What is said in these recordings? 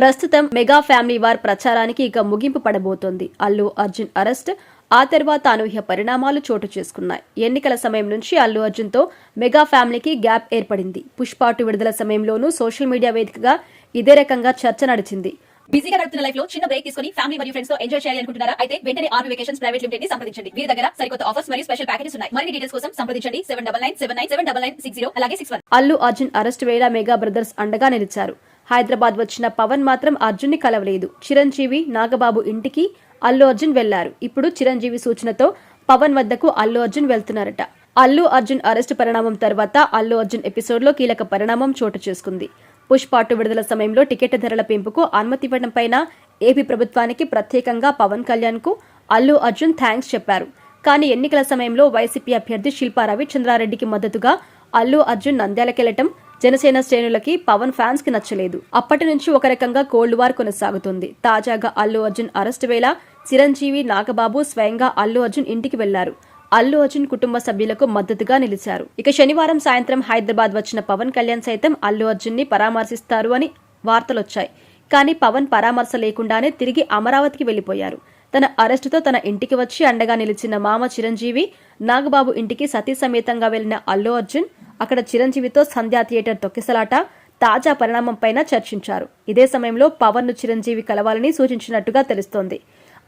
ప్రస్తుతం mega family war ప్రచారానికి ఇక ముగింపు పడబోతోంది. అల్లు అర్జున్ అరెస్ట్ ఆ తర్వాత అనూహ్య పరిణామాలు చోటు చేసుకున్నాయి. ఎన్నికల సమయం నుంచి అల్లు అర్జున్తో మెగా ఫ్యామిలీకి గ్యాప్ ఏర్పడింది. పుష్పాటు విడుదల సమయంలోనూ సోషల్ మీడియా వేదికగా ఇదే రకంగా చర్చ నడిచింది. బిజీగా గడుపుతున్న లైఫ్లో చిన్న బ్రేక్ తీసుకుని ఫ్యామిలీ మరియు ఫ్రెండ్స్తో ఎంజాయ్ చేయాలి అనుకుంటున్నారా? అయితే వెంటనే ఆర్మీ వెకేషన్స్ ప్రైవేట్ లిమిటెడ్ని సంప్రదించండి. వీరి దగ్గర సరికొత్త ఆఫర్స్ మరియు స్పెషల్ ప్యాకేజెస్ ఉన్నాయి. మరిన్ని డీటెయిల్స్ కోసం సంప్రదించండి. Seven double nine seven nine seven double nine six zero అలాగే six one. Allu Arjun arrest వేళ మెగా బ్రదర్స్ అండగా నిలిచారు. హైదరాబాద్ వచ్చిన పవన్ మాత్రం అర్జున్ని కలవలేదు. చిరంజీవి నాగబాబు ఇంటికి అల్లు అర్జున్ వెళ్ళారు. ఇప్పుడు చిరంజీవి సూచనతో పవన్ వద్దకు అల్లు అర్జున్ వెళ్తున్నారట. అల్లు అర్జున్ అరెస్టు పరిణామం తర్వాత అల్లు అర్జున్ ఎపిసోడ్లో కీలక పరిణామం చోటు చేసుకుంది. పుష్పాటు విడుదల సమయంలో టికెట్ ధరల పెంపుకు అనుమతి ఇవ్వడం పైన ఏపీ ప్రభుత్వానికి ప్రత్యేకంగా పవన్ కళ్యాణ్కు అల్లు అర్జున్ థ్యాంక్స్ చెప్పారు. కానీ ఎన్నికల సమయంలో వైసీపీ అభ్యర్థి శిల్పా రవిచంద్రారెడ్డికి మద్దతుగా అల్లు అర్జున్ నంద్యాలకెళ్ళటం జనసేన శ్రేణులకి పవన్ ఫ్యాన్స్కి నచ్చలేదు. అప్పటి నుంచి ఒక రకంగా కోల్డ్ వార్ కొనసాగుతుంది. తాజాగా అల్లు అర్జున్ అరెస్ట్ వేళ చిరంజీవి నాగబాబు స్వయంగా అల్లు అర్జున్ ఇంటికి వెళ్ళారు. అల్లు అర్జున్ కుటుంబ సభ్యులకు మద్దతుగా నిలిచారు. ఇక శనివారం సాయంత్రం హైదరాబాద్ వచ్చిన పవన్ కళ్యాణ్ సైతం అల్లు అర్జున్ని పరామర్శిస్తారు అని వార్తలొచ్చాయి. కానీ పవన్ పరామర్శ లేకుండానే తిరిగి అమరావతికి వెళ్ళిపోయారు తన అరెస్టుతో తన ఇంటికి వచ్చి అండగా నిలిచిన మామ చిరంజీవి నాగబాబు ఇంటికి సతీ సమేతంగా వెళ్ళిన అల్లు అర్జున్ అక్కడ చిరంజీవితో సంధ్యా థియేటర్ తొక్కిసలాట తాజా పరిణామంపైన చర్చించారు. ఇదే సమయంలో పవన్ను చిరంజీవి కలవాలని సూచించినట్టుగా తెలుస్తోంది.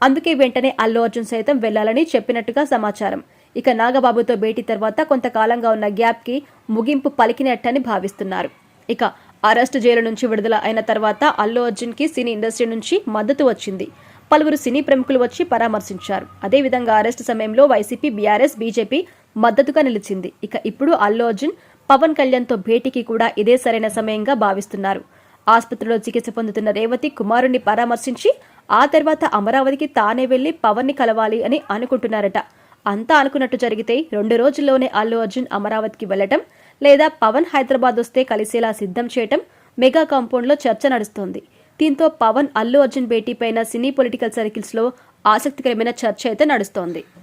అందుకే వెంటనే అల్లు అర్జున్ సైతం వెళ్ళాలని చెప్పినట్టుగా సమాచారం. ఇక నాగబాబుతో భేటీ తర్వాత కొంతకాలంగా ఉన్న గ్యాప్కి ముగింపు పలికినట్టని భావిస్తున్నారు. ఇక అరెస్ట్ జైలు నుంచి విడుదల అయిన తర్వాత అల్లు అర్జున్కి సినీ ఇండస్ట్రీ నుంచి మద్దతు వచ్చింది. పలువురు సినీ ప్రముఖులు వచ్చి పరామర్శించారు. అదేవిధంగా అరెస్టు సమయంలో వైసీపీ బీఆర్ఎస్ బీజేపీ మద్దతుగా నిలిచింది. ఇక ఇప్పుడు అల్లు అర్జున్ పవన్ కళ్యాణ్తో భేటీకి కూడా ఇదే సరైన సమయంగా భావిస్తున్నారు. ఆసుపత్రిలో చికిత్స పొందుతున్న రేవతి కుమారుణ్ణి పరామర్శించి ఆ తర్వాత అమరావతికి తానే వెళ్ళి పవన్ని కలవాలి అని అనుకుంటున్నారట. అంతా అనుకున్నట్టు జరిగితే రెండు రోజుల్లోనే అల్లు అర్జున్ అమరావతికి వెళ్ళటం లేదా పవన్ హైదరాబాద్ వస్తే కలిసేలా సిద్ధం చేయటం మెగా కాంపౌండ్లో చర్చ నడుస్తోంది. దీంతో పవన్ అల్లు అర్జున్ భేటీపైన సినీ పొలిటికల్ సర్కిల్స్లో ఆసక్తికరమైన చర్చ అయితే నడుస్తోంది.